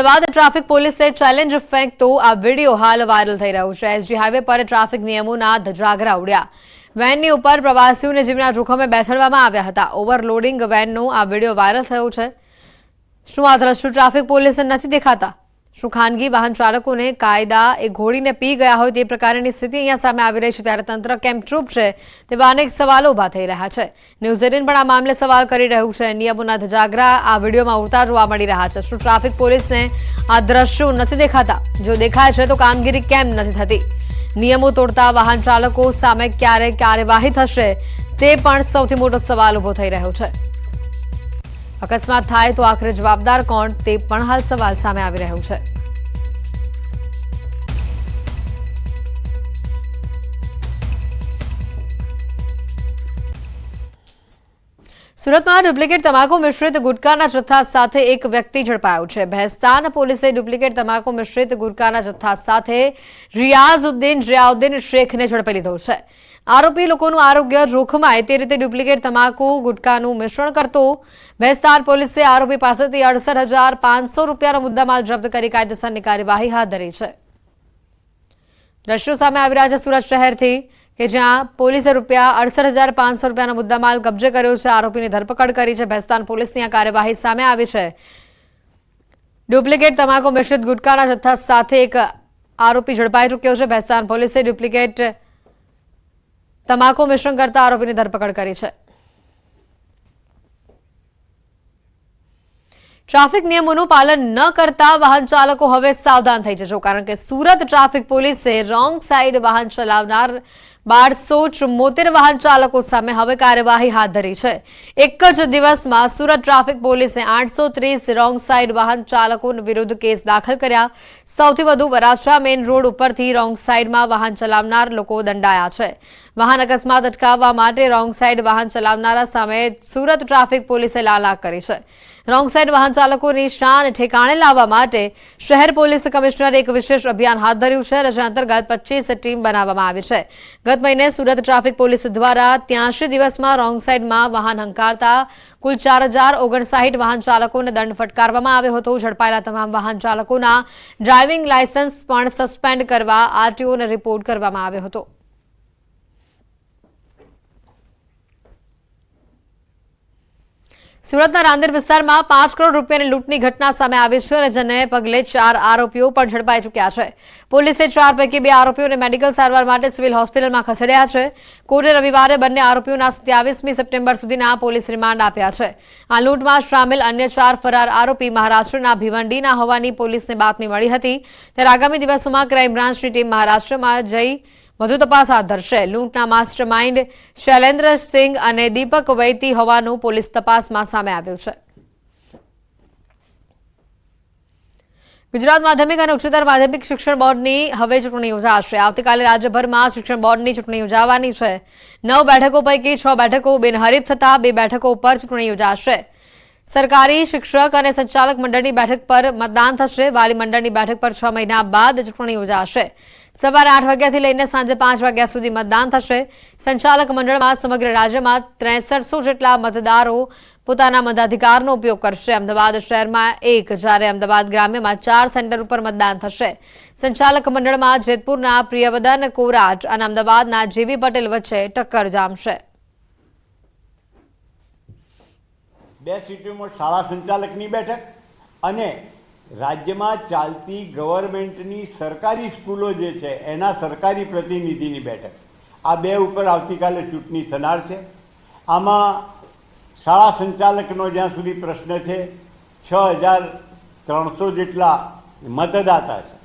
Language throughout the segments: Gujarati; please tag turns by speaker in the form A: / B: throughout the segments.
A: અમદાવાદ ટ્રાફિક પોલીસે ચેલેન્જ ફેંકતો આ વિડીયો હાલ વાયરલ થઈ રહ્યો છે એસજી હાઈવે પર ટ્રાફિક નિયમોના ધજાગરા ઉડ્યા વેનની ઉપર પ્રવાસીઓને જીવના જોખમે બેસાડવામાં આવ્યા હતા ઓવરલોડિંગ વેનનો આ વિડીયો વાયરલ થયો છે શું આ દ્રશ્યો ટ્રાફિક પોલીસને નથી દેખાતા શું ખાનગી વાહન ચાલકોને કાયદા એ ઘોડીને પી ગયા હોય તે પ્રકારની સ્થિતિ અહીંયા સામે આવી રહી છે ત્યારે તંત્ર કેમ ચૂપ છે તેવા અનેક સવાલો ઊભા થઈ રહ્યા છે ન્યૂઝીલેન્ડ પણ આ મામલે સવાલ કરી રહ્યું છે નિયમોના ધજાગરા આ વિડીયોમાં ઉડતા જોવા મળી રહ્યા છે શું ટ્રાફિક પોલીસને આ દ્રશ્યો નથી દેખાતા જો દેખાય છે તો કામગીરી કેમ નથી થતી નિયમો તોડતા વાહન ચાલકો સામે ક્યારે કાર્યવાહી થશે તે પણ સૌથી મોટો સવાલ ઊભો થઈ રહ્યો છે અકસ્માત થાય તો આખરે જવાબદાર કોણ તે પણ હાલ સવાલ સામે આવી રહ્યો છે સુરતમાં ડુપ્લિકેટ તમાકુ મિશ્રિત ગુટકાના જથ્થા સાથે એક વ્યક્તિ ઝડપાયો છે ભેસ્તાન પોલીસે ડુપ્લિકેટ તમાકુ મિશ્રિત ગુટકાના જથ્થા સાથે રિયાઝ ઉદ્દીન રિયાઉદ્દીન શેખને ઝડપી લીધો છે આરોપી લોકોનું આરોગ્ય જોખમાય તે રીતે ડુપ્લિકેટ તમાકુ ગુટકાનું મિશ્રણ કરતો ભેસ્તાર પોલીસે આરોપી પાસેથી અડસઠ હજાર પાંચસો રૂપિયાનો મુદ્દામાલ જપ્ત કરી કાયદેસરની કાર્યવાહી હાથ ધરી છે દ્રશ્યો સામે આવી રહ્યા છે સુરત શહેરથી કે જ્યાં પોલીસે રૂપિયા અડસઠ હજાર પાંચસો રૂપિયાનો મુદ્દામાલ કબજે કર્યો છે આરોપીની ધરપકડ કરી છે ભેસ્તાન પોલીસની આ કાર્યવાહી સામે આવી છે ડુપ્લિકેટ તમાકુ મિશ્રિત ગુટકાના જથ્થા સાથે એક આરોપી ઝડપાઈ ચૂક્યો છે ભેસ્તાન પોલીસે ડુપ્લિકેટ તમાકુ મિશ્રણ કરતા આરોપીની ધરપકડ કરી છે ટ્રાફિક નિયમોનું પાલન ન કરતા વાહન ચાલકો હવે સાવધાન થઈ જશો કારણ કે સુરત ટ્રાફિક પોલીસે રોંગ સાઈડ વાહન ચલાવનાર બારસો ચુમ્મોતેર વાહન ચાલકો સામે હવે કાર્યવાહી હાથ ધરી છે એક જ દિવસમાં સુરત ટ્રાફિક પોલીસે આઠસો ત્રીસ રોંગ સાઈડ વાહન ચાલકો વિરુદ્ધ કેસ દાખલ કર્યા સૌથી વધુ વરાછા મેઇન રોડ ઉપરથી રોંગ સાઈડમાં વાહન ચલાવનાર લોકો દંડાયા છે વાહન અકસ્માત અટકાવવા માટે રોંગ સાઈડ વાહન ચલાવનારા સામે સુરત ટ્રાફિક પોલીસે લાલાક કરી છે રોંગ સાઇડ વાહન ચાલકોની શાન ઠેકાણે લાવવા માટે શહેર પોલીસ કમિશનરે એક વિશેષ અભિયાન હાથ ધર્યું છે અને અંતર્ગત પચીસ ટીમ બનાવવામાં આવી છે ગત મહિને સુરત ટ્રાફિક પોલીસ દ્વારા ત્યાંશી દિવસમાં રોંગ સાઈડમાં વાહન હંકારતા કુલ ચાર હજાર ઓગણસાઠ વાહન ચાલકોને દંડ ફટકારવામાં આવ્યો હતો ઝડપાયેલા તમામ વાહન ચાલકોના ડ્રાઇવિંગ લાયસન્સ પણ સસ્પેન્ડ કરવા આરટીઓને રિપોર્ટ કરવામાં આવ્યો હતો સુરતના રાંદેર વિસ્તારમાં પાંચ કરોડ રૂપિયાની લૂંટની ઘટના સામે આવી છે અને જેને પગલે ચાર આરોપીઓ પણ ઝડપાઈ ચૂક્યા છે પોલીસે ચાર પૈકી બે આરોપીઓને મેડિકલ સારવાર માટે સિવિલ હોસ્પિટલમાં ખસેડ્યા છે કોર્ટે રવિવારે બંને આરોપીઓના સત્યાવીસમી સપ્ટેમ્બર સુધીના પોલીસ રિમાન્ડ આપ્યા છે આ લૂંટમાં સામેલ અન્ય ચાર ફરાર આરોપી મહારાષ્ટ્રના ભીવંડીના હોવાની પોલીસને બાતમી મળી હતી ત્યારે આગામી દિવસોમાં ક્રાઇમ બ્રાન્ચની ટીમ મહારાષ્ટ્રમાં જઈ વધુ તપાસ હાથ ધરશે લૂંટના માસ્ટર માઇન્ડ શૈલેન્દ્રસિંહ અને દીપક વૈતી હોવાનું પોલીસ તપાસમાં સામે આવ્યું છે ગુજરાત માધ્યમિક અને ઉચ્ચતર માધ્યમિક શિક્ષણ બોર્ડની હવે ચૂંટણી યોજાશે આવતીકાલે રાજ્યભરમાં શિક્ષણ બોર્ડની ચૂંટણી યોજાવાની છે નવ બેઠકો પૈકી છ બેઠકો બિનહરીફ થતા બે બેઠકો ઉપર ચૂંટણી યોજાશે સરકારી શિક્ષક અને સંચાલક મંડળની બેઠક પર મતદાન થશે વાલી મંડળની બેઠક પર છ મહિના બાદ ચૂંટણી યોજાશે સવારે આઠ વાગ્યાથી લઈને સાંજે પાંચ વાગ્યા સુધી મતદાન થશે સંચાલક મંડળમાં સમગ્ર રાજ્યમાં ત્રેસઠસો જેટલા મતદારો પોતાના મતાધિકારનો ઉપયોગ કરશે અમદાવાદ શહેરમાં એક જ્યારે અમદાવાદ ગ્રામ્યમાં ચાર સેન્ટર ઉપર મતદાન થશે સંચાલક મંડળમાં જેતપુરના પ્રિયવદન કોરાજ અને અમદાવાદના જીવી પટેલ વચ્ચે ટક્કર જામશે
B: બે સીટોમાં શાળા સંચાલકની બેઠક અને રાજ્યમાં ચાલતી ગવર્મેન્ટની સરકારી સ્કૂલો જે છે એના સરકારી પ્રતિનિધિની બેઠક આ બે ઉપર આવતીકાલે ચૂંટણી થનાર છે આમાં શાળા સંચાલકનો જ્યાં સુધી પ્રશ્ન છે છ હજાર ત્રણસો જેટલા મતદાતા છે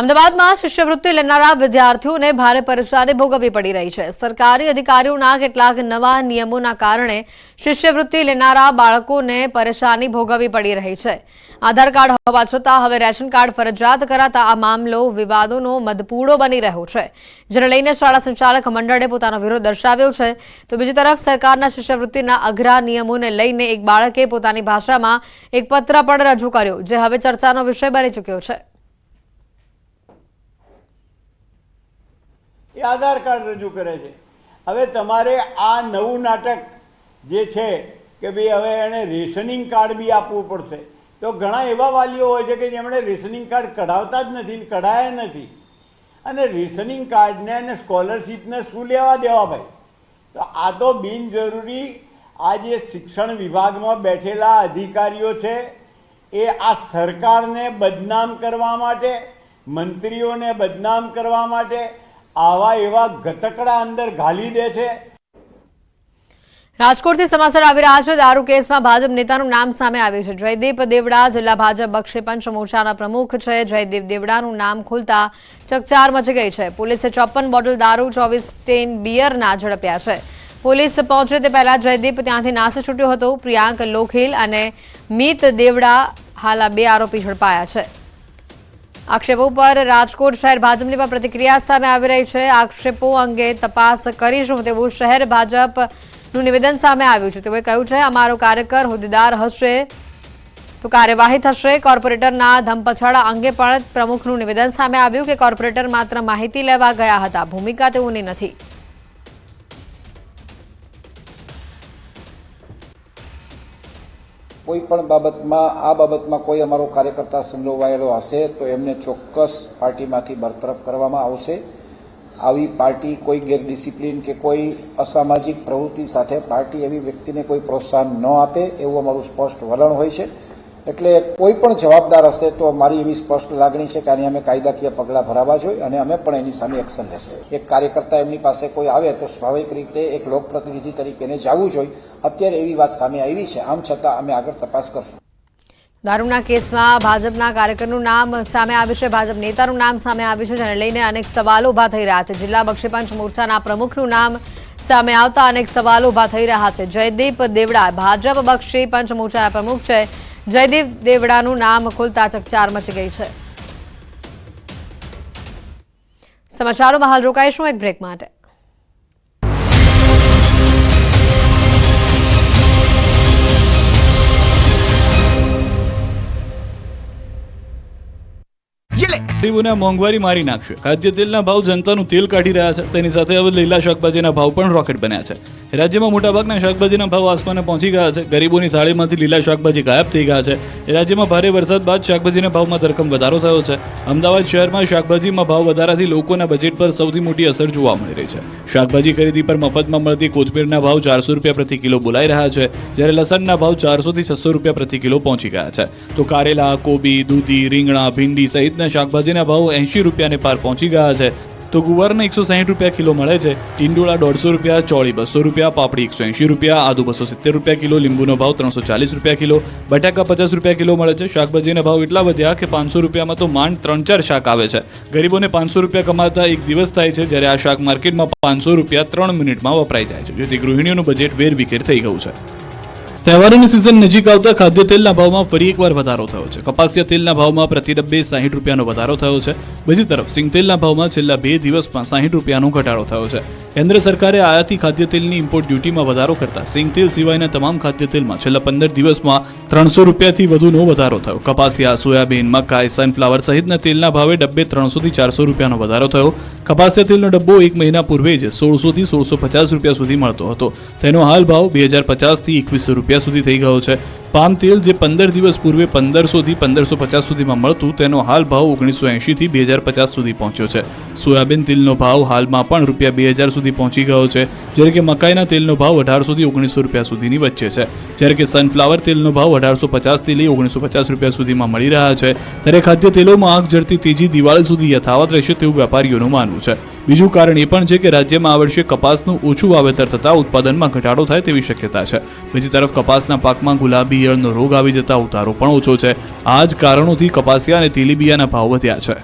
B: અમદાવાદમાં શિષ્યવૃત્તિ લેનારા વિદ્યાર્થીઓને ભારે પરેશાની ભોગવવી પડી રહી છે સરકારી અધિકારીઓના કેટલાક નવા નિયમોના કારણે શિષ્યવૃત્તિ લેનારા બાળકોને પરેશાની ભોગવવી પડી રહી છે આધાર કાર્ડ હોવા છતાં હવે રેશન કાર્ડ ફરજિયાત કરાતા આ મામલો વિવાદોનો મધપૂડો બની રહ્યો છે જેને લઈને શાળા સંચાલક મંડળે પોતાનો વિરોધ દર્શાવ્યો છે તો બીજી તરફ સરકારના શિષ્યવૃત્તિના અઘરા નિયમોને લઈને એક બાળકે પોતાની ભાષામાં એક પત્ર પણ રજૂ કર્યો જે હવે ચર્ચાનો વિષય બની ચૂક્યો છે એ આધાર કાર્ડ રજૂ કરે છે હવે તમારે આ નવું નાટક જે છે કે ભાઈ હવે એણે રેશનિંગ કાર્ડ બી આપવું પડશે તો ઘણા એવા વાલીઓ હોય છે કે જેમણે રેશનિંગ કાર્ડ કઢાવતા જ નથી કઢાયા નથી અને રેશનિંગ કાર્ડને અને સ્કોલરશીપને શું લેવા દેવા ભાઈ તો આ તો બિનજરૂરી આ જે શિક્ષણ વિભાગમાં બેઠેલા અધિકારીઓ છે એ આ સરકારને બદનામ કરવા માટે મંત્રીઓને બદનામ કરવા માટે આવા એવા ઘટકડા અંદર ઘાલી દે છે
A: રાજકોટથી સમાચાર આવી રહ્યા છે દારૂ કેસમાં ભાજપ નેતાનું નામ સામે આવ્યું છે જયદીપ દેવડા જિલ્લા ભાજપ બક્ષીપંચ મોરચાના પ્રમુખ છે જયદીપ દેવડાનું નામ ખુલતા ચકચાર મચી ગઈ છે પોલીસે ચોપન બોટલ દારૂ ચોવીસ ટેન બિયરના ઝડપ્યા છે પોલીસ પહોંચે તે પહેલા જયદીપ ત્યાંથી નાસી છૂટ્યો હતો પ્રિયાંક લોખીલ અને મિત દેવડા હાલા બે આરોપી ઝડપાયા છે આક્ષેપો પર રાજકોટ શહેર ભાજપની પણ પ્રતિક્રિયા સામે આવી રહી છે આક્ષેપો અંગે તપાસ કરીશું તેવું શહેર ભાજપનું નિવેદન સામે આવ્યું છે તેઓએ કહ્યું છે અમારો કાર્યકર હોદ્દેદાર હશે તો કાર્યવાહી થશે કોર્પોરેટરના ધમપછાડા અંગે પણ પ્રમુખનું નિવેદન સામે આવ્યું કે કોર્પોરેટર માત્ર માહિતી લેવા ગયા હતા ભૂમિકા તેઓની નથી
B: કોઈ પણ બાબતમાં આ બાબતમાં કોઈ અમારો કાર્યકર્તા સંડોવાયેલો હશે તો એમને ચોક્કસ પાર્ટીમાંથી બરતરફ કરવામાં આવશે આવી પાર્ટી કોઈ ગેરડિસિપ્લિન કે કોઈ અસામાજિક પ્રવૃત્તિ સાથે પાર્ટી એવી વ્યક્તિને કોઈ પ્રોત્સાહન ન આપે એવું અમારું સ્પષ્ટ વલણ હોય છે એટલે કોઈ પણ જવાબદાર હશે તો મારી એવી સ્પષ્ટ લાગણી છે કે આની અમે કાયદાકીય પગલાં ભરાવા જોઈએ અને અમે પણ એની સામે એક્શન લેશું એક કાર્યકર્તા એમની પાસે કોઈ આવે તો સ્વાભાવિક રીતે એક લોકપ્રતિનિધિ તરીકે એને જવું જોઈએ અત્યારે એવી વાત સામે આવી છે આમ છતાં અમે આગળ તપાસ કરશું દારૂના કેસમાં ભાજપના કાર્યકરનું નામ સામે આવ્યું છે ભાજપ નેતાનું નામ સામે આવ્યું છે જેને લઈને અનેક સવાલો ઉભા થઈ રહ્યા છે જિલ્લા પંચ મોરચાના પ્રમુખનું નામ સામે આવતા અનેક સવાલો ઉભા થઈ રહ્યા છે જયદીપ દેવડા ભાજપ બક્ષી પંચ મોરચાના પ્રમુખ છે જયદીપ દેવડાનું નામ ખોલતા ચકચાર મચી ગઈ છે
A: સમાચારોમાં હાલ રોકાઈશું એક બ્રેક માટે ગરીબોને મોંઘવારી મારી નાખશે ખાદ્ય તેલના ભાવ જનતાનું તેલ કાઢી રહ્યા છે તેની સાથે હવે લીલા શાકભાજીના ભાવ પણ રોકેટ બન્યા છે રાજ્યમાં મોટાભાગના શાકભાજીના ભાવ આસમાને પહોંચી ગયા છે ગરીબોની થાળીમાંથી લીલા શાકભાજી ગાયબ થઈ ગયા છે રાજ્યમાં ભારે વરસાદ બાદ શાકભાજીના ભાવમાં ધરખમ વધારો થયો છે અમદાવાદ શહેરમાં શાકભાજીમાં ભાવ વધારાથી લોકોના બજેટ પર સૌથી મોટી અસર જોવા મળી રહી છે શાકભાજી ખરીદી પર મફતમાં મળતી કોથમીરના ભાવ ચારસો રૂપિયા પ્રતિ કિલો બોલાઈ રહ્યા છે જ્યારે લસણના ભાવ ચારસોથી છસો રૂપિયા પ્રતિ કિલો પહોંચી ગયા છે તો કારેલા કોબી દૂધી રીંગણા ભીંડી સહિતના શાકભાજીના ભાવ એંશી રૂપિયાને પાર પહોંચી ગયા છે તો ગુવારને એકસો સાહીઠ રૂપિયા કિલો મળે છે ટીંડોળા દોઢસો રૂપિયા ચોળી બસો રૂપિયા પાપડી એકસો એંશી રૂપિયા આદુ બસો સિત્તેર રૂપિયા કિલો લીંબુનો ભાવ ત્રણસો ચાલીસ રૂપિયા કિલો બટાકા પચાસ રૂપિયા કિલો મળે છે શાકભાજીના ભાવ એટલા વધ્યા કે પાંચસો રૂપિયામાં તો માંડ ત્રણ ચાર શાક આવે છે ગરીબોને પાંચસો રૂપિયા કમાતા એક દિવસ થાય છે જ્યારે આ શાક માર્કેટમાં પાંચસો રૂપિયા ત્રણ મિનિટમાં વપરાઈ જાય છે જેથી ગૃહિણીઓનું બજેટ વેરવિખેર થઈ ગયું છે તહેવારોની સિઝન નજીક આવતા ખાદ્ય તેલના ભાવમાં ફરી એકવાર વધારો થયો છે કપાસિયા તેલના ભાવમાં પ્રતિ ડબ્બે સાહીઠ રૂપિયાનો વધારો થયો છે બીજી તરફ સિંગ ભાવમાં છેલ્લા બે દિવસમાં સાહીઠ રૂપિયાનો ઘટાડો થયો છે કેન્દ્ર સરકારે આયાતી ખાદ્ય તેલની ઇમ્પોર્ટ ડ્યુટીમાં વધારો કરતા સિંગ સિવાયના તમામ ખાદ્ય તેલમાં છેલ્લા પંદર દિવસમાં ત્રણસો રૂપિયાથી વધુનો વધારો થયો કપાસિયા સોયાબીન મકાઈ સનફ્લાવર સહિતના તેલના ભાવે ડબ્બે ત્રણસોથી ચારસો રૂપિયાનો વધારો થયો કપાસિયા તેલનો ડબ્બો એક મહિના પૂર્વે જ સોળસોથી સોળસો પચાસ રૂપિયા સુધી મળતો હતો તેનો હાલ ભાવ બે હજાર પચાસથી એકવીસો રૂપિયા રૂપિયા સુધી થઈ ગયો છે પામ તેલ જે પંદર દિવસ પૂર્વે પંદરસોથી પંદરસો પચાસ સુધીમાં મળતું તેનો હાલ ભાવ ઓગણીસો એંશીથી બે હજાર પચાસ સુધી પહોંચ્યો છે સોયાબીન તેલનો ભાવ હાલમાં પણ રૂપિયા બે હજાર સુધી પહોંચી ગયો છે જ્યારે કે મકાઈના તેલનો ભાવ અઢારસોથી ઓગણીસો રૂપિયા સુધીની વચ્ચે છે જ્યારે કે સનફ્લાવર તેલનો ભાવ અઢારસો પચાસથી લઈ ઓગણીસો પચાસ રૂપિયા સુધીમાં મળી રહ્યા છે ત્યારે ખાદ્ય તેલોમાં આગ ઝરતી તેજી દિવાળી સુધી યથાવત રહેશે તેવું વેપારીઓનું માનવું છે બીજું કારણ એ પણ છે કે રાજ્યમાં આ વર્ષે કપાસનું ઓછું વાવેતર થતાં ઉત્પાદનમાં ઘટાડો થાય તેવી શક્યતા છે બીજી તરફ કપાસના પાકમાં ગુલાબી ઈયળનો રોગ આવી જતા ઉતારો પણ ઓછો છે આ જ કારણોથી કપાસિયા અને તેલીબિયાના ભાવ વધ્યા છે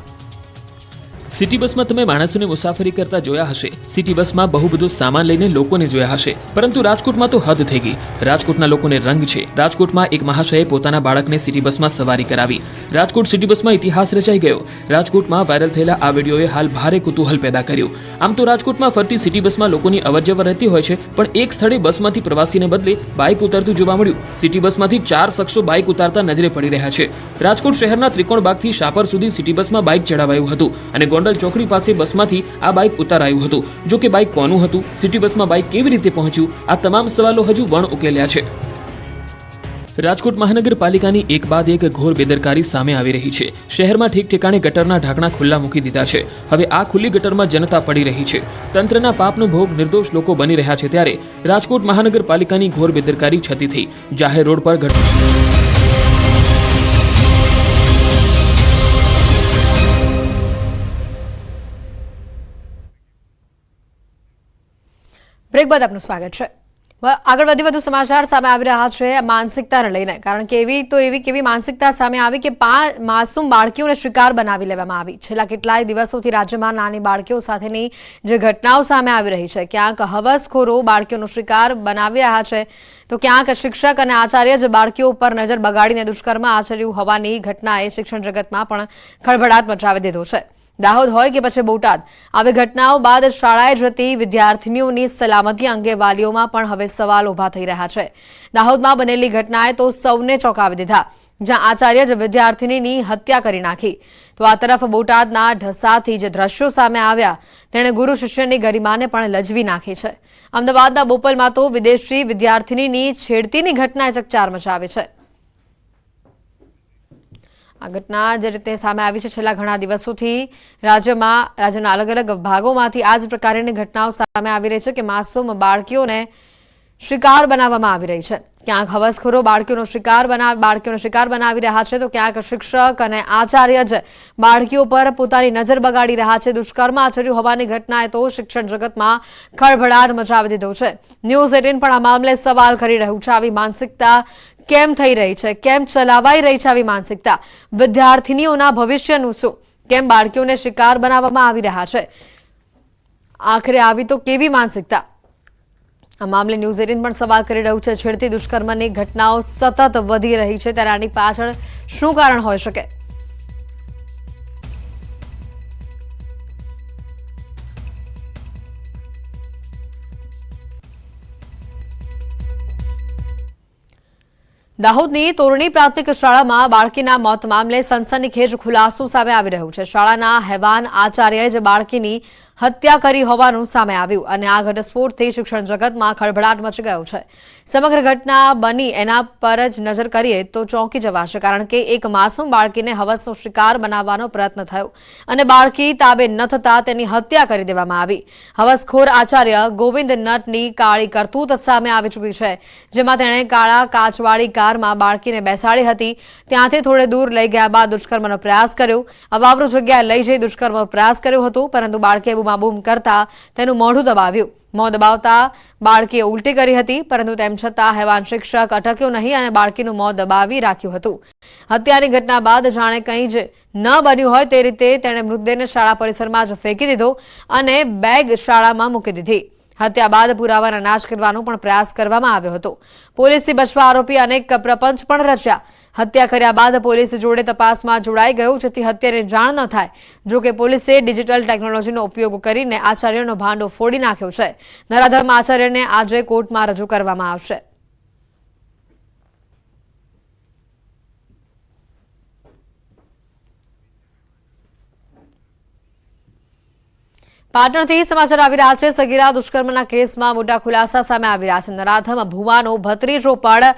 A: સિટી બસમાં તમે માણસોને મુસાફરી કરતા જોયા હશે સિટી બસમાં બહુ બધો સામાન લઈને લોકોને જોયા હશે પરંતુ રાજકોટમાં તો હદ થઈ ગઈ રાજકોટના લોકોને રંગ છે રાજકોટમાં એક મહાશયે પોતાના બાળકને સિટી બસમાં સવારી કરાવી રાજકોટ સિટી બસમાં ઇતિહાસ રચાઈ ગયો રાજકોટમાં વાયરલ થયેલા આ વિડીયોએ હાલ ભારે કુતૂહલ પેદા કર્યું આમ તો રાજકોટમાં ફરતી સિટી બસમાં લોકોની અવરજવર રહેતી હોય છે પણ એક સ્થળે બસમાંથી પ્રવાસીને બદલે બાઇક ઉતરતું જોવા મળ્યું સિટી બસમાંથી ચાર શખ્સો બાઇક ઉતારતા નજરે પડી રહ્યા છે રાજકોટ શહેરના ત્રિકોણ ત્રિકોણબાગથી શાપર સુધી સિટી બસમાં બાઇક ચડાવાયું હતું અને ગોંડલ ચોકડી પાસે બસમાંથી આ બાઇક ઉતારાયું હતું જો કે બાઇક કોનું હતું સિટી બસમાં બાઇક કેવી રીતે પહોંચ્યું આ તમામ સવાલો હજુ વણ ઉકેલ્યા છે રાજકોટ મહાનગરપાલિકાની એક બાદ એક ઘોર બેદરકારી સામે આવી રહી છે શહેરમાં ઠીક ઠેકાણે ગટરના ઢાંકણા ખુલ્લા મૂકી દીધા છે હવે આ ખુલ્લી ગટરમાં જનતા પડી રહી છે તંત્રના પાપનો ભોગ નિર્દોષ લોકો બની રહ્યા છે ત્યારે રાજકોટ મહાનગરપાલિકાની ઘોર બેદરકારી છતી થઈ જાહેર રોડ પર ઘટના બ્રેક બાદ આપનું સ્વાગત છે આગળ વધી વધુ સમાચાર સામે આવી રહ્યા છે માનસિકતાને લઈને કારણ કે એવી તો એવી કેવી માનસિકતા સામે આવી કે માસૂમ બાળકીઓને શિકાર બનાવી લેવામાં આવી છેલ્લા કેટલાય દિવસોથી રાજ્યમાં નાની બાળકીઓ સાથેની જે ઘટનાઓ સામે આવી રહી છે ક્યાંક હવસખોરો બાળકીઓનો શિકાર બનાવી રહ્યા છે તો ક્યાંક શિક્ષક અને આચાર્ય જ બાળકીઓ ઉપર નજર બગાડીને દુષ્કર્મ આચર્યું હોવાની ઘટનાએ શિક્ષણ જગતમાં પણ ખળભળાટ મચાવી દીધો છે દાહોદ હોય કે પછી બોટાદ આવી ઘટનાઓ બાદ શાળાએ જતી વિદ્યાર્થીનીઓની સલામતી અંગે વાલીઓમાં પણ હવે સવાલ ઉભા થઈ રહ્યા છે દાહોદમાં બનેલી ઘટનાએ તો સૌને ચોંકાવી દીધા જ્યાં આચાર્ય જ વિદ્યાર્થીનીની હત્યા કરી નાખી તો આ તરફ બોટાદના ઢસાથી જે દ્રશ્યો સામે આવ્યા તેણે ગુરુ શિષ્યની ગરિમાને પણ લજવી નાખી છે અમદાવાદના બોપલમાં તો વિદેશી વિદ્યાર્થીનીની છેડતીની ઘટનાએ ચકચાર મચાવી છે આ ઘટના જે રીતે સામે આવી છે છેલ્લા ઘણા દિવસોથી રાજ્યમાં રાજ્યના અલગ અલગ ભાગોમાંથી આ જ પ્રકારની ઘટનાઓ સામે આવી રહી છે કે માસૂમ બાળકીઓને શિકાર બનાવવામાં આવી રહી છે ક્યાંક હવસખોરો બાળકીઓનો શિકાર બનાવ બાળકીઓનો શિકાર બનાવી રહ્યા છે તો ક્યાંક શિક્ષક અને આચાર્ય જ બાળકીઓ પર પોતાની નજર બગાડી રહ્યા છે દુષ્કર્મ આચર્યું હોવાની ઘટનાએ તો શિક્ષણ જગતમાં ખળભળાટ મચાવી દીધો છે ન્યૂઝ એટીન પણ આ મામલે સવાલ કરી રહ્યું છે આવી માનસિકતા કેમ થઈ રહી છે કેમ ચલાવાઈ રહી છે આવી માનસિકતા વિદ્યાર્થીનીઓના ભવિષ્યનું શું કેમ બાળકીઓને શિકાર બનાવવામાં આવી રહ્યા છે આખરે આવી તો કેવી માનસિકતા આ મામલે ન્યૂઝ એટીન પણ સવાલ કરી રહ્યું છે છેડતી દુષ્કર્મની ઘટનાઓ સતત વધી રહી છે ત્યારે આની પાછળ શું કારણ હોઈ શકે દાહોદની તોરણી પ્રાથમિક શાળામાં બાળકીના મોત મામલે સનસનીખેજ ખુલાસો સામે આવી રહ્યું છે શાળાના હેવાન આચાર્યએ જ બાળકીની હત્યા કરી હોવાનું સામે આવ્યું અને આ ઘટસ્ફોટથી શિક્ષણ જગતમાં ખળભળાટ મચી ગયો છે સમગ્ર ઘટના બની એના પર જ નજર કરીએ તો ચોંકી જવાશે કારણ કે એક માસૂમ બાળકીને હવસનો શિકાર બનાવવાનો પ્રયત્ન થયો અને બાળકી તાબે ન થતા તેની હત્યા કરી દેવામાં આવી હવસખોર આચાર્ય ગોવિંદ નટની કાળી કરતૂત સામે આવી ચૂકી છે જેમાં તેણે કાળા કાચવાળી કારમાં બાળકીને બેસાડી હતી ત્યાંથી થોડે દૂર લઈ ગયા બાદ દુષ્કર્મનો પ્રયાસ કર્યો અવાવરો જગ્યાએ લઈ જઈ દુષ્કર્મનો પ્રયાસ કર્યો હતો પરંતુ બાળકીએ બૂમાબૂમ કરતા તેનું મોઢું દબાવ્યું મોં દબાવતા બાળકીએ ઉલટી કરી હતી પરંતુ તેમ છતાં હેવાન શિક્ષક અટક્યો નહીં અને બાળકીનું મોં દબાવી રાખ્યું હતું હત્યાની ઘટના બાદ જાણે કંઈ જ ન બન્યું હોય તે રીતે તેણે મૃતદેહને શાળા પરિસરમાં જ ફેંકી દીધો અને બેગ શાળામાં મૂકી દીધી હત્યા બાદ પુરાવાના નાશ કરવાનો પણ પ્રયાસ કરવામાં આવ્યો હતો પોલીસથી બચવા આરોપી અનેક પ્રપંચ પણ રચ્યા હત્યા કર્યા બાદ પોલીસ જોડે તપાસમાં જોડાઈ ગયો જેથી હત્યાને જાણ ન થાય જો કે પોલીસે ડિજિટલ ટેકનોલોજીનો ઉપયોગ કરીને આચાર્યનો ભાંડો ફોડી નાખ્યો છે નરાધમ આચાર્યને આજે કોર્ટમાં રજૂ કરવામાં આવશે પાટણથી સમાચાર આવી રહ્યા છે સગીરા દુષ્કર્મના કેસમાં મોટા ખુલાસા સામે આવી રહ્યા છે નરાધમ ભુવાનો ભત્રીજો પણ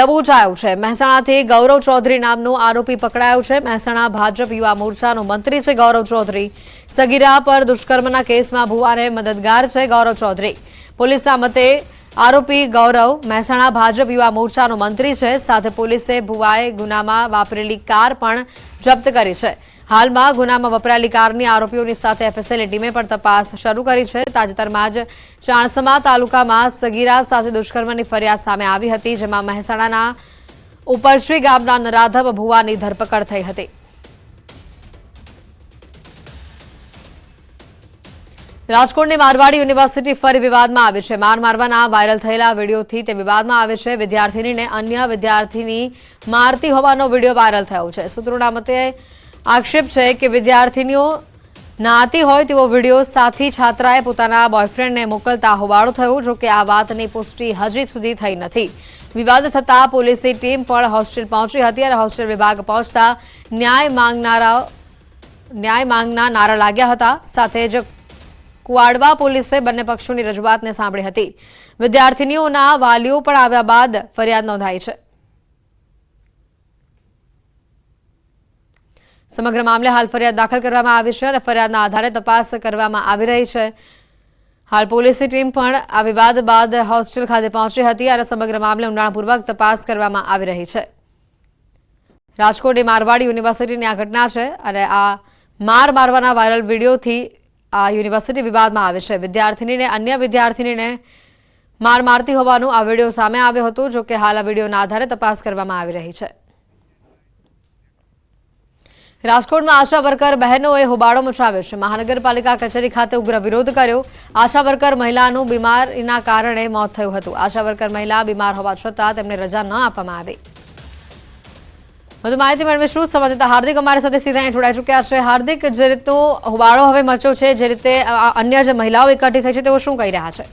A: દબોચાયો છે મહેસાણાથી ગૌરવ ચૌધરી નામનો આરોપી પકડાયો છે મહેસાણા ભાજપ યુવા મોરચાનો મંત્રી છે ગૌરવ ચૌધરી સગીરા પર દુષ્કર્મના કેસમાં ભુવાને મદદગાર છે ગૌરવ ચૌધરી પોલીસના મતે આરોપી ગૌરવ મહેસાણા ભાજપ યુવા મોરચાનો મંત્રી છે સાથે પોલીસે ભુવાએ ગુનામાં વાપરેલી કાર પણ જપ્ત કરી છે હાલમાં ગુનામાં વપરાયેલી કારની આરોપીઓની સાથે એફએસએલની ટીમે પણ તપાસ શરૂ કરી છે તાજેતરમાં જ ચાણસમા તાલુકામાં સગીરા સાથે દુષ્કર્મની ફરિયાદ સામે આવી હતી જેમાં મહેસાણાના ઉપરશ્રી ગામના નરાધવ ભુવાની ધરપકડ થઈ હતી રાજકોટની મારવાડી યુનિવર્સિટી ફરી વિવાદમાં આવી છે માર મારવાના વાયરલ થયેલા વિડીયોથી તે વિવાદમાં આવે છે વિદ્યાર્થીનીને અન્ય વિદ્યાર્થીની મારતી હોવાનો વિડીયો વાયરલ થયો છે સૂત્રોના મતે આક્ષેપ છે કે વિદ્યાર્થીનીઓ નાતી હોય તેવો વિડીયો સાથી છાત્રાએ પોતાના બોયફ્રેન્ડને મોકલતા હોબાળો થયો જો કે આ વાતની પુષ્ટિ હજી સુધી થઈ નથી વિવાદ થતાં પોલીસની ટીમ પણ હોસ્ટેલ પહોંચી હતી અને હોસ્ટેલ વિભાગ પહોંચતા ન્યાય માંગનારા ન્યાય માંગના નારા લાગ્યા હતા સાથે જ કુવાડવા પોલીસે બંને પક્ષોની રજૂઆતને સાંભળી હતી વિદ્યાર્થીનીઓના વાલીઓ પણ આવ્યા બાદ ફરિયાદ નોંધાઈ છે સમગ્ર મામલે હાલ ફરિયાદ દાખલ કરવામાં આવી છે અને ફરિયાદના આધારે તપાસ કરવામાં આવી રહી છે હાલ પોલીસની ટીમ પણ આ વિવાદ બાદ હોસ્ટેલ ખાતે પહોંચી હતી અને સમગ્ર મામલે ઊંડાણપૂર્વક તપાસ કરવામાં આવી રહી છે રાજકોટની મારવાડી યુનિવર્સિટીની આ ઘટના છે અને આ માર મારવાના વાયરલ વિડીયોથી આ યુનિવર્સિટી વિવાદમાં આવે છે વિદ્યાર્થીનીને અન્ય વિદ્યાર્થીનીને માર મારતી હોવાનું આ વિડીયો સામે આવ્યો હતો જો કે હાલ આ વિડીયોના આધારે તપાસ કરવામાં આવી રહી છે રાજકોટમાં આશા વર્કર બહેનોએ હોબાળો મચાવ્યો છે મહાનગરપાલિકા કચેરી ખાતે ઉગ્ર વિરોધ કર્યો આશા વર્કર મહિલાનું બીમારીના કારણે મોત થયું હતું આશા વર્કર મહિલા બીમાર હોવા છતાં તેમને રજા ન આપવામાં આવી વધુ માહિતી મેળવીશું સમજતા હાર્દિક અમારી સાથે સીધા જોડાઈ ચૂક્યા છે હાર્દિક જે રીતનો હોબાળો હવે મચ્યો છે જે રીતે અન્ય જે મહિલાઓ એકઠી થઈ છે તેઓ શું કહી રહ્યા છે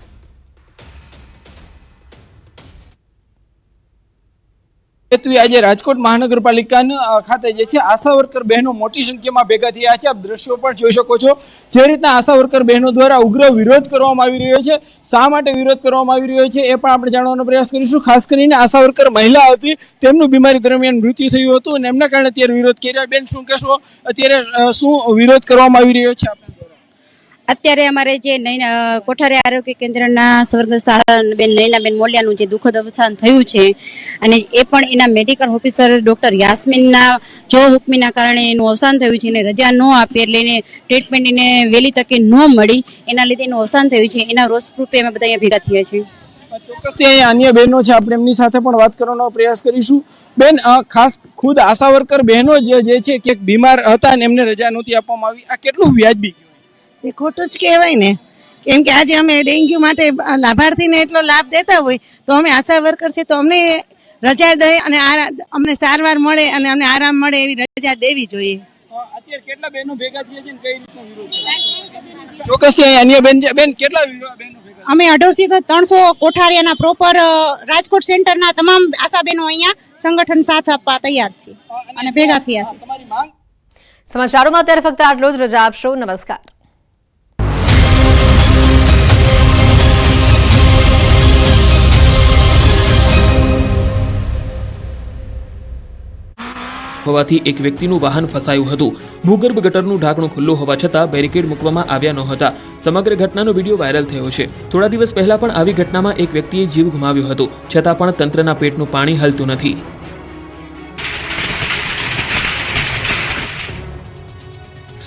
A: હેતુએ આજે રાજકોટ મહાનગરપાલિકાના ખાતે જે છે આશા વર્કર બહેનો મોટી સંખ્યામાં ભેગા થયા છે આપ દ્રશ્યો પણ જોઈ શકો છો જે રીતના આશા વર્કર બહેનો દ્વારા ઉગ્ર વિરોધ કરવામાં આવી રહ્યો છે શા માટે વિરોધ કરવામાં આવી રહ્યો છે એ પણ આપણે જાણવાનો પ્રયાસ કરીશું ખાસ કરીને આશા વર્કર મહિલા હતી તેમનું બીમારી દરમિયાન મૃત્યુ થયું હતું અને એમના કારણે અત્યારે વિરોધ કર્યા બેન શું કહેશો અત્યારે શું વિરોધ કરવામાં આવી રહ્યો છે આપણે અત્યારે અમારે જે નૈના કોઠારે આરોગ્ય કેન્દ્રના સ્વર્ગસ્થ બેન નૈનાબેન મોલિયાનું જે દુઃખદ અવસાન થયું છે અને એ પણ એના મેડિકલ ઓફિસર ડૉક્ટર યાસ્મીનના જો હુકમીના કારણે એનું અવસાન થયું છે અને રજા ન આપે એટલે એને ટ્રીટમેન્ટ એને વહેલી તકે ન મળી એના લીધે એનું અવસાન થયું છે એના રોષરૂપે અમે બધા અહીંયા ભેગા થયા છીએ ચોક્કસથી અહીંયા અન્ય બહેનો છે આપણે એમની સાથે પણ વાત કરવાનો પ્રયાસ કરીશું બેન ખાસ ખુદ આશા વર્કર બહેનો જે છે કે બીમાર હતા ને એમને રજા નહોતી આપવામાં આવી આ કેટલું વ્યાજબી એ ખોટું જ કહેવાય ને કેમ કે આજે અમે ડેન્ગ્યુ માટે લાભાર્થીને એટલો લાભ દેતા હોય તો અમે આશા વર્કર છીએ તો અમને રજા દે અને અમને સારવાર મળે અને અમને આરામ મળે એવી રજા દેવી જોઈએ અમે અઢોસી તો ત્રણસો કોઠારિયાના પ્રોપર રાજકોટ સેન્ટરના તમામ આશા બહેનો અહીંયા સંગઠન સાથ આપવા તૈયાર છીએ અને ભેગા થયા છે સમાચારોમાં અત્યારે ફક્ત આટલો જ રજા આપશો નમસ્કાર હોવાથી એક વ્યક્તિનું વાહન ફસાયું હતું ભૂગર્ભ ગટરનું ઢાંકણું ખુલ્લું હોવા છતાં બેરિકેડ મૂકવામાં આવ્યા નહોતા સમગ્ર ઘટનાનો વિડીયો વાયરલ થયો છે થોડા દિવસ પહેલા પણ આવી ઘટનામાં એક વ્યક્તિએ જીવ ગુમાવ્યો હતો છતાં પણ તંત્રના પેટનું પાણી હલતું નથી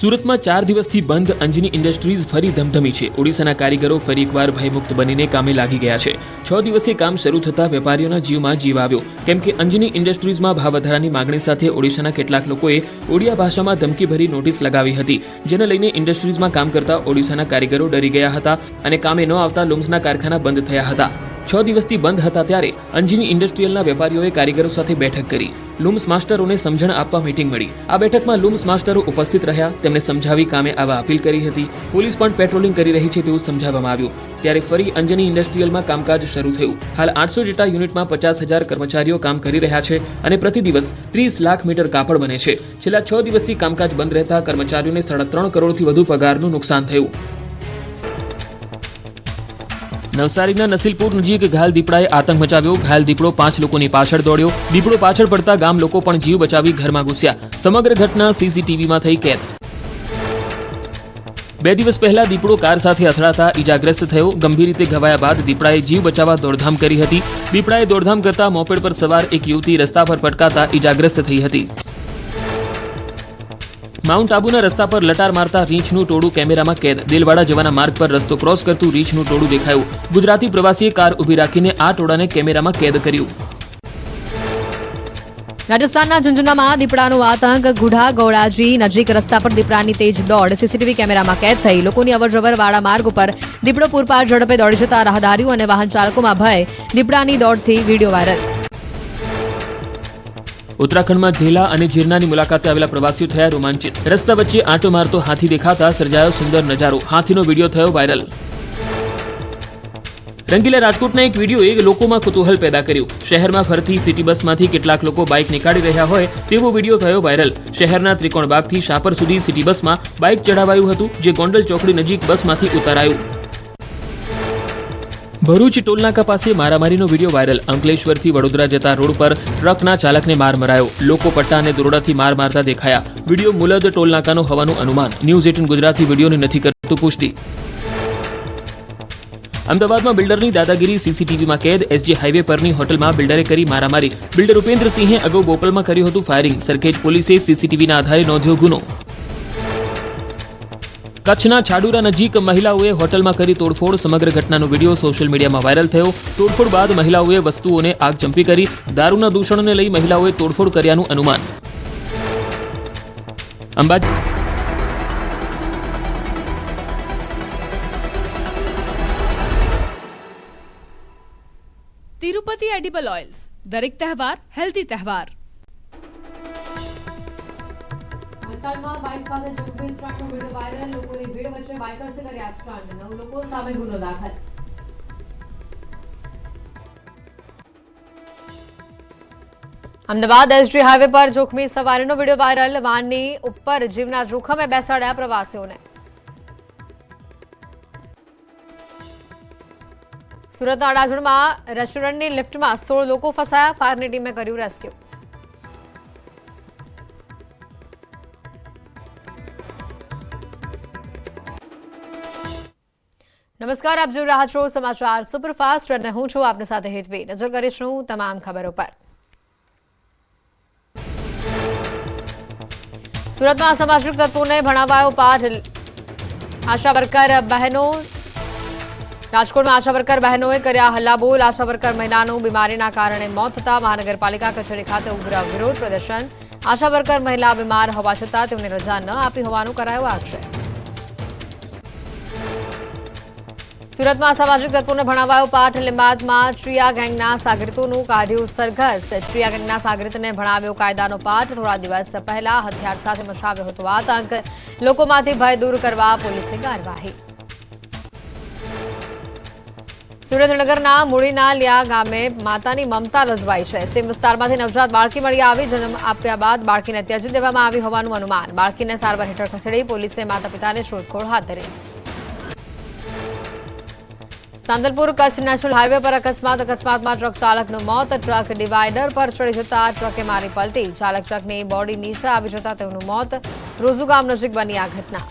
A: સુરતમાં ચાર દિવસથી બંધ અંજની ઇન્ડસ્ટ્રીઝ ફરી ધમધમી છે ઓડિશાના કારીગરો ફરી એકવાર ભયમુક્ત બનીને કામે લાગી ગયા છે છ દિવસે કામ શરૂ થતા વેપારીઓના જીવમાં જીવ આવ્યો કેમ કે અંજની ઇન્ડસ્ટ્રીઝમાં ભાવ વધારાની માગણી સાથે ઓડિશાના કેટલાક લોકોએ ઓડિયા ભાષામાં ધમકીભરી નોટિસ લગાવી હતી જેને લઈને ઇન્ડસ્ટ્રીઝમાં કામ કરતા ઓડિશાના કારીગરો ડરી ગયા હતા અને કામે ન આવતા લુમ્સના કારખાના બંધ થયા હતા છ દિવસથી બંધ હતા ત્યારે અંજની ઇન્ડસ્ટ્રીયલના વેપારીઓએ કારીગરો સાથે બેઠક કરી લૂમ્સ માસ્ટરોને સમજણ આપવા મિટિંગ મળી આ બેઠકમાં લૂમ્સ માસ્ટરો ઉપસ્થિત રહ્યા તેમને સમજાવી કામે આવા અપીલ કરી હતી પોલીસ પણ પેટ્રોલિંગ કરી રહી છે તેવું સમજાવવામાં આવ્યું ત્યારે ફરી અંજની ઇન્ડસ્ટ્રીયલમાં કામકાજ શરૂ થયું હાલ આઠસો જેટલા યુનિટમાં પચાસ હજાર કર્મચારીઓ કામ કરી રહ્યા છે અને પ્રતિ દિવસ ત્રીસ લાખ મીટર કાપડ બને છે છેલ્લા છ દિવસથી કામકાજ બંધ રહેતા કર્મચારીઓને સાડા ત્રણ કરોડથી વધુ પગારનું નુકસાન થયું નવસારીના નસીલપુર નજીક ઘાયલ દીપડાએ આતંક મચાવ્યો ઘાયલ દીપડો પાંચ લોકોની પાછળ દોડ્યો દીપડો પાછળ પડતા ગામ લોકો પણ જીવ બચાવી ઘરમાં ઘૂસ્યા સમગ્ર ઘટના સીસીટીવીમાં થઈ કેદ બે દિવસ પહેલા દીપડો કાર સાથે અથડાતા ઈજાગ્રસ્ત થયો ગંભીર રીતે ઘવાયા બાદ દીપડાએ જીવ બચાવવા દોડધામ કરી હતી દીપડાએ દોડધામ કરતા મોપેડ પર સવાર એક યુવતી રસ્તા પર પટકાતા ઈજાગ્રસ્ત થઈ હતી માઉન્ટ આબુના રસ્તા પર લટાર મારતા રીંછનું ટોળું કેમેરામાં કેદ દિલવાડા જવાના માર્ગ પર રસ્તો ક્રોસ કરતું રીંછનું ટોળું દેખાયું ગુજરાતી પ્રવાસીએ કાર ઊભી રાખીને આ ટોળાને કેમેરામાં કેદ કર્યું રાજસ્થાનના ઝુંઝુનામાં દીપડાનો આતંક ગુઢા ગૌડાજી નજીક રસ્તા પર દીપડાની તેજ દોડ સીસીટીવી કેમેરામાં કેદ થઈ લોકોની અવરજવર વાળા માર્ગ ઉપર દીપડો પૂરપાર ઝડપે દોડી જતા રાહદારીઓ અને વાહન ચાલકોમાં ભય દીપડાની દોડથી વિડીયો વાયરલ ઉત્તરાખંડમાં ધેલા અને જીરનાની મુલાકાતે આવેલા પ્રવાસીઓ થયા રોમાંચિત રસ્તા વચ્ચે આંટો મારતો હાથી દેખાતા સર્જાયો સુંદર નજારો હાથીનો વિડીયો થયો વાયરલ રંગીલા રાજકોટના એક વિડીયોએ લોકોમાં કુતુહલ પેદા કર્યું શહેરમાં ફરતી સિટી બસમાંથી કેટલાક લોકો બાઇક નીકાળી રહ્યા હોય તેવો વિડીયો થયો વાયરલ શહેરના ત્રિકોણ ત્રિકોણબાગથી શાપર સુધી સિટી બસમાં બાઇક ચઢાવાયું હતું જે ગોંડલ ચોકડી નજીક બસમાંથી ઉતારાયું ભરૂચ ટોલનાકા પાસે મારામારીનો વિડીયો વાયરલ અંકલેશ્વરથી વડોદરા જતા રોડ પર ટ્રકના ચાલકને માર મરાયો લોકો પટ્ટા અને દોરડાથી માર મારતા દેખાયા વિડીયો મુલદ ટોલનાકાનો હોવાનું અનુમાન ન્યૂઝ એટીન ગુજરાતી વિડીયોની નથી કરતું પુષ્ટિ અમદાવાદમાં બિલ્ડરની દાદાગીરી સીસીટીવીમાં કેદ એસજી હાઈવે પરની હોટલમાં બિલ્ડરે કરી મારામારી બિલ્ડર ઉપેન્દ્રસિંહે અગાઉ બોપલમાં કર્યું હતું ફાયરિંગ સરખેજ પોલીસે સીસીટીવીના આધારે નોંધ્યો ગુનો કચ્છના છાડુરા નજીક મહિલાઓએ હોટલમાં કરી તોડફોડ સમગ્ર ઘટનાનો વિડીયો સોશિયલ મીડિયામાં વાયરલ થયો તોડફોડ બાદ મહિલાઓએ વસ્તુઓને આગ ચંપી કરી દારૂના દૂષણને લઈ મહિલાઓએ તોડફોડ કર્યાનું અનુમાન અંબાજી તિરુપતિ એડિબલ ઓઇલ્સ દરેક તહેવાર હેલ્ધી તહેવાર વલસાડમાં બાઇક સાથે ઝૂંટવી સ્ટન્ટનો વિડીયો વાયરલ લોકોની ભીડ વચ્ચે બાઇકર્સે કર્યા સ્ટન્ટ નવ લોકો સામે ગુનો દાખલ અમદાવાદ એસજી હાઈવે પર જોખમી સવારીનો વિડીયો વાયરલ વાનની ઉપર જીવના જોખમે બેસાડ્યા પ્રવાસીઓને સુરતના અડાજણમાં રેસ્ટોરન્ટની લિફ્ટમાં સોળ લોકો ફસાયા ફાયરની ટીમે કર્યું રેસ્ક્યુ નમસ્કાર આપ જોઈ રહ્યા છો સમાચાર સુપરફાસ્ટ અને હું છું આપની સાથે હેતવી નજર કરીશું તમામ ખબરો પર સુરતમાં સામાજિક તત્વોને ભણાવાયો પાઠ આશા વર્કર બહેનો રાજકોટમાં આશા વર્કર બહેનોએ કર્યા હલ્લાબોલ આશા વર્કર મહિલાનું બીમારીના કારણે મોત થતા મહાનગરપાલિકા કચેરી ખાતે ઉગ્ર વિરોધ પ્રદર્શન આશા વર્કર મહિલા બીમાર હોવા છતાં તેમને રજા ન આપી હોવાનું કરાયો આક્ષેપ સુરતમાં સામાજિક તત્વોને ભણાવાયો પાઠ લિંબાદમાં ટ્રિયા ગેંગના સાગરિતોનું કાઢ્યું સરઘસ ટ્રિયા ગેંગના સાગરિતને ભણાવ્યો કાયદાનો પાઠ થોડા દિવસ પહેલા હથિયાર સાથે મચાવ્યો હતો આતંક લોકોમાંથી ભય દૂર કરવા પોલીસે કાર્યવાહી સુરેન્દ્રનગરના મૂળીનાલિયા ગામે માતાની મમતા લજવાઈ છે સીમ વિસ્તારમાંથી નવજાત બાળકી મળી આવી જન્મ આપ્યા બાદ બાળકીને ત્યજી દેવામાં આવી હોવાનું અનુમાન બાળકીને સારવાર હેઠળ ખસેડી પોલીસે માતા પિતાને શોધખોળ હાથ ધરી સાંદલપુર કચ્છ નેશનલ હાઈવે પર અકસ્માત અકસ્માતમાં ટ્રક ચાલકનું મોત ટ્રક ડિવાઈડર પર ચડી જતા ટ્રકે મારી પલટી ચાલક ટ્રકની બોડી નીચે આવી જતા તેનું મોત રોઝુ નજીક બની આ ઘટના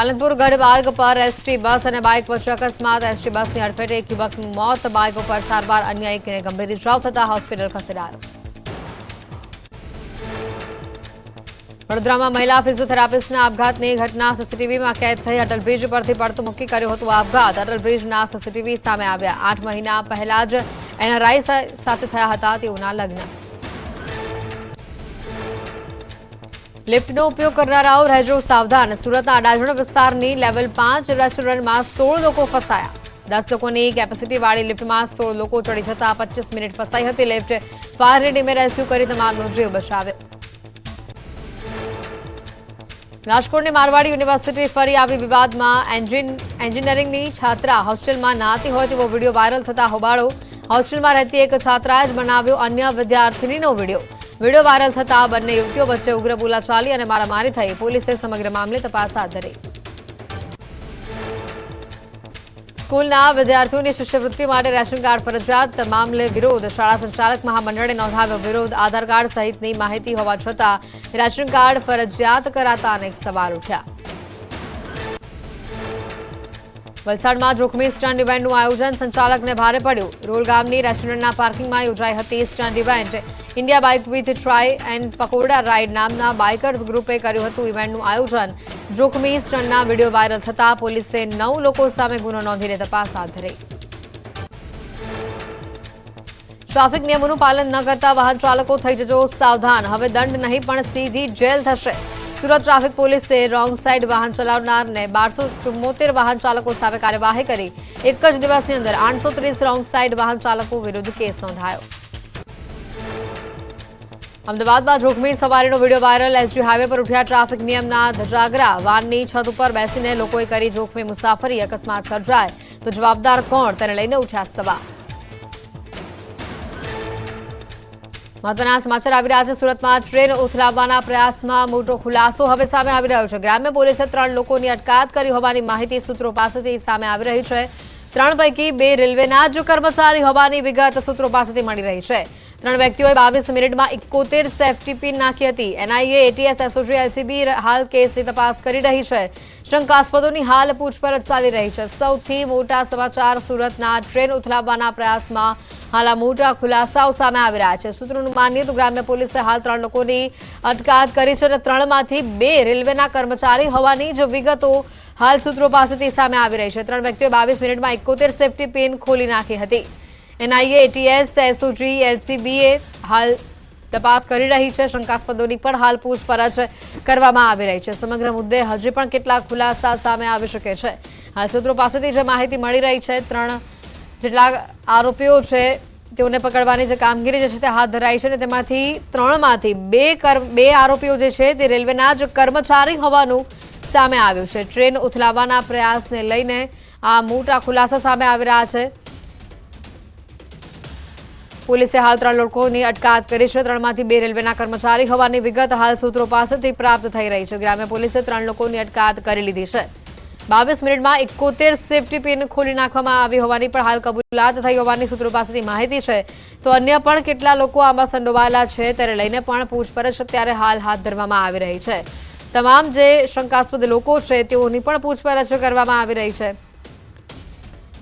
A: પાલનપુર ગઢ માર્ગ પર એસટી બસ અને બાઈક વચ્ચે અકસ્માત એસટી બસની અડફેટે એક યુવકનું મોત બાઈક ઉપર સારવાર અન્ય એકને ગંભીર ઇજાઓ થતા હોસ્પિટલ ખસેડાયો વડોદરામાં મહિલા ફિઝિયોથેરાપિસ્ટના આપઘાતની ઘટના સીસીટીવીમાં કેદ થઈ અટલ બ્રિજ પરથી પડતું મૂકી કર્યો હતો આપઘાત અટલ બ્રિજના સીસીટીવી સામે આવ્યા આઠ મહિના પહેલા જ એનઆરઆઈ સાથે થયા હતા તેઓના લગ્ન લિફ્ટનો ઉપયોગ કરનારાઓ રહેજો સાવધાન સુરતના અડાજણ વિસ્તારની લેવલ પાંચ રેસ્ટોરન્ટમાં સોળ લોકો ફસાયા દસ લોકોની કેપેસિટીવાળી લિફ્ટમાં સોળ લોકો ચડી જતા પચીસ મિનિટ ફસાઈ હતી લિફ્ટ ફાયર ટીમે રેસ્ક્યુ કરી તમામનો જીવ બચાવ્યો રાજકોટની મારવાડી યુનિવર્સિટી ફરી આવી વિવાદમાં એન્જિન એન્જિનિયરિંગની છાત્રા હોસ્ટેલમાં નાતી હોય તેવો વિડીયો વાયરલ થતા હોબાળો હોસ્ટેલમાં રહેતી એક છાત્રાએ જ બનાવ્યો અન્ય વિદ્યાર્થીનીનો વિડીયો વિડીયો વાયરલ થતા બંને યુવતીઓ વચ્ચે ઉગ્ર બોલાચાલી અને મારામારી થઈ પોલીસે સમગ્ર મામલે તપાસ હાથ ધરી સ્કૂલના વિદ્યાર્થીઓની શિષ્યવૃત્તિ માટે રેશન કાર્ડ ફરજિયાત મામલે વિરોધ શાળા સંચાલક મહામંડળે નોંધાવ્યો વિરોધ આધાર કાર્ડ સહિતની માહિતી હોવા છતાં રેશન કાર્ડ ફરજિયાત કરાતા અનેક સવાલ ઉઠ્યા વલસાડમાં જોખમી સ્ટન્ટ ઇવેન્ટનું આયોજન સંચાલકને ભારે પડ્યું રોલ ગામની રેસ્ટોરન્ટના પાર્કિંગમાં યોજાઈ હતી stunt event India bike with try and pakoda ride નામના બાઇકર્સ ગ્રુપે કર્યું હતું ઇવેન્ટનું આયોજન જોખમી સ્ટનના વિડીયો વાયરલ થતા પોલીસે નવ લોકો સામે ગુનો નોંધીને તપાસ હાથ ધરી ટ્રાફિક નિયમોનું પાલન ન કરતા વાહન ચાલકો થઈ જજો સાવધાન હવે દંડ નહીં પણ સીધી જેલ થશે સુરત ટ્રાફિક પોલીસે રોંગ સાઇડ વાહન ચલાવનારને બારસો ચુમ્મોતેર વાહન ચાલકો સામે કાર્યવાહી કરી એક જ દિવસની અંદર આઠસો ત્રીસ રોંગ સાઇડ વાહન ચાલકો વિરુદ્ધ કેસ નોંધાયો અમદાવાદમાં જોખમી સવારીનો વિડીયો વાયરલ એસજી હાઈવે પર ઉઠ્યા ટ્રાફિક નિયમના ધજાગરા વાનની છત ઉપર બેસીને લોકોએ કરી જોખમી મુસાફરી અકસ્માત સર્જાય તો જવાબદાર કોણ તેને લઈને ઉઠ્યા સવાલ મહત્વના સમાચાર આવી રહ્યા છે સુરતમાં ટ્રેન ઉથલાવવાના પ્રયાસમાં મોટો ખુલાસો હવે સામે આવી રહ્યો છે ગ્રામ્ય પોલીસે ત્રણ લોકોની અટકાયત કરી હોવાની માહિતી સૂત્રો પાસેથી સામે આવી રહી છે ત્રણ પૈકી બે રેલવેના જ કર્મચારી હોવાની વિગત સૂત્રો પાસેથી મળી રહી છે ત્રણ વ્યક્તિઓએ બાવીસ મિનિટમાં એકોતેર સેફ્ટી પિન નાખી હતી એનઆઈએ એટીએસ એસઓજી એલસીબી હાલ કેસની તપાસ કરી રહી છે શંકાસ્પદોની હાલ પૂછપરછ ચાલી રહી છે સૌથી મોટા સમાચાર સુરતના ટ્રેન ઉથલાવવાના પ્રયાસમાં હાલ મોટા ખુલાસાઓ સામે આવી રહ્યા છે સૂત્રોનું માનીએ તો ગ્રામ્ય પોલીસે હાલ ત્રણ લોકોની અટકાયત કરી છે અને ત્રણમાંથી બે રેલવેના કર્મચારી હોવાની જ વિગતો હાલ સૂત્રો પાસેથી સામે આવી રહી છે ત્રણ વ્યક્તિઓએ બાવીસ મિનિટમાં એકોતેર સેફટી પિન ખોલી નાખી હતી એનઆઈએ એટીએસ એસઓજી એલસીબીએ હાલ તપાસ કરી રહી છે શંકાસ્પદોની પણ હાલ પૂછપરછ કરવામાં આવી રહી છે સમગ્ર મુદ્દે હજી પણ કેટલાક ખુલાસા સામે આવી શકે છે હાલ સૂત્રો પાસેથી જે માહિતી મળી રહી છે ત્રણ જેટલા આરોપીઓ છે તેઓને પકડવાની જે કામગીરી જે છે તે હાથ ધરાઈ છે અને તેમાંથી ત્રણમાંથી બે બે આરોપીઓ જે છે તે રેલવેના જ કર્મચારી હોવાનું સામે આવ્યું છે ટ્રેન ઉથલાવવાના પ્રયાસને લઈને આ મોટા ખુલાસા સામે આવી રહ્યા છે પોલીસે હાલ ત્રણ લોકોની અટકાયત કરી છે ત્રણમાંથી બે રેલવેના કર્મચારી હોવાની વિગત હાલ સૂત્રો પાસેથી પ્રાપ્ત થઈ રહી છે ગ્રામ્ય પોલીસે ત્રણ લોકોની અટકાયત કરી લીધી છે બાવીસ મિનિટમાં એકોતેર સેફટી પિન ખોલી નાખવામાં આવી હોવાની પણ હાલ કબૂલાત થઈ હોવાની સૂત્રો પાસેથી માહિતી છે તો અન્ય પણ કેટલા લોકો આમાં સંડોવાયેલા છે ત્યારે લઈને પણ પૂછપરછ અત્યારે હાલ હાથ ધરવામાં આવી રહી છે તમામ જે શંકાસ્પદ લોકો છે તેઓની પણ પૂછપરછ કરવામાં આવી રહી છે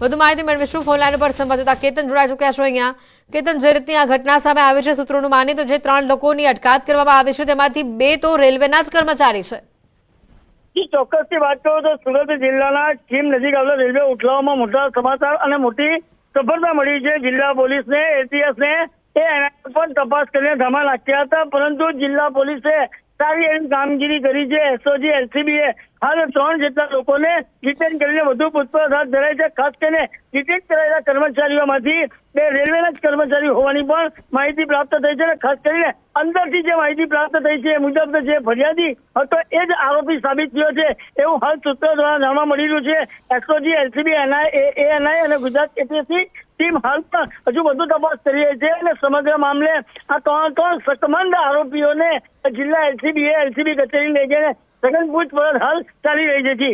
A: વધુ માહિતી મેળવીશું ફોન લાઈન પર સંવાદદાતા કેતન જોડાઈ ચુક્યા છો અહીંયા કેતન જે રીતની આ ઘટના સામે આવી છે સૂત્રોનું માની તો જે ત્રણ લોકોની અટકાયત કરવામાં આવી છે તેમાંથી બે તો રેલવેના જ કર્મચારી છે ચોક્કસથી વાત કરું તો સુરત જિલ્લાના ખીમ નજીક આવતા રેલવે ઉઠલાઓમાં મોટા સમાચાર અને મોટી સફળતા મળી છે જિલ્લા પોલીસને એટીએસને એ એના પણ તપાસ કરીને ધામા નાખ્યા હતા પરંતુ જિલ્લા પોલીસે સારી એવી કામગીરી કરી છે એસઓજી એ હાલ ત્રણ જેટલા લોકોને ડિટેન કરીને વધુ પૂછપરછ હાથ ધરાઈ છે ખાસ કરીને ડિટેન કરાયેલા કર્મચારીઓમાંથી બે રેલવેના જ કર્મચારી હોવાની પણ માહિતી પ્રાપ્ત થઈ છે અને ખાસ કરીને અંદરથી જે માહિતી પ્રાપ્ત થઈ છે એ મુજબ જે ફરિયાદી હતો એ જ આરોપી સાબિત થયો છે એવું હાલ સૂત્રો દ્વારા જાણવા મળી રહ્યું છે એસઓજી એલસીબી એનઆઈ એએનઆઈ અને ગુજરાત એટીએસની ટીમ હાલ પણ હજુ વધુ તપાસ કરી રહી છે અને સમગ્ર મામલે આ ત્રણ ત્રણ સકમંદ આરોપીઓને જિલ્લા એલસીબી એ એલસીબી કચેરી લઈ જઈને સઘન પૂછપરછ હાલ ચાલી રહી છે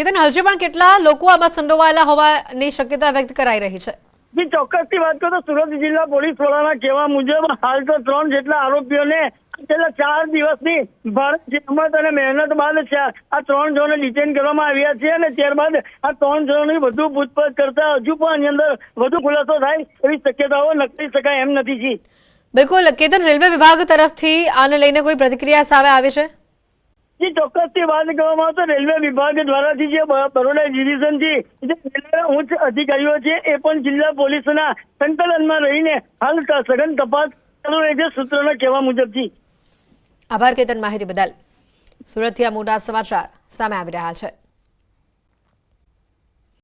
A: કેતન હજુ પણ કેટલા લોકો આમાં સંડોવાયેલા હોવાની શક્યતા વ્યક્ત કરાઈ રહી છે જે ચોક્કસથી વાત કરો સુરત જિલ્લા પોલીસ વડાના કહેવા મુજબ હાલ તો ત્રણ જેટલા આરોપીઓને છેલ્લા ચાર દિવસની ભારત જહેમત અને મહેનત બાદ આ ત્રણ જણને ડિટેન કરવામાં આવ્યા છે અને ત્યારબાદ આ ત્રણ જણની વધુ પૂછપરછ કરતા હજુ પણ આની અંદર વધુ ખુલાસો થાય એવી શક્યતાઓ નક્કી શકાય એમ નથી જી બિલકુલ કેતન રેલવે વિભાગ તરફથી આને લઈને કોઈ પ્રતિક્રિયા સામે આવે છે જે ચોક્કસથી વાત કરવામાં આવશે રેલવે વિભાગ દ્વારાથી જે બરોડા ડિવિઝન જે રેલવેના ઉચ્ચ અધિકારીઓ છે એ પણ જિલ્લા પોલીસના સંકલનમાં રહીને હાલ સઘન તપાસ ચાલુ રહે છે સૂત્રોના કહેવા મુજબથી આભાર કેતન માહિતી બદલ સુરતથી આ મોટા સમાચાર સામે આવી રહ્યા છે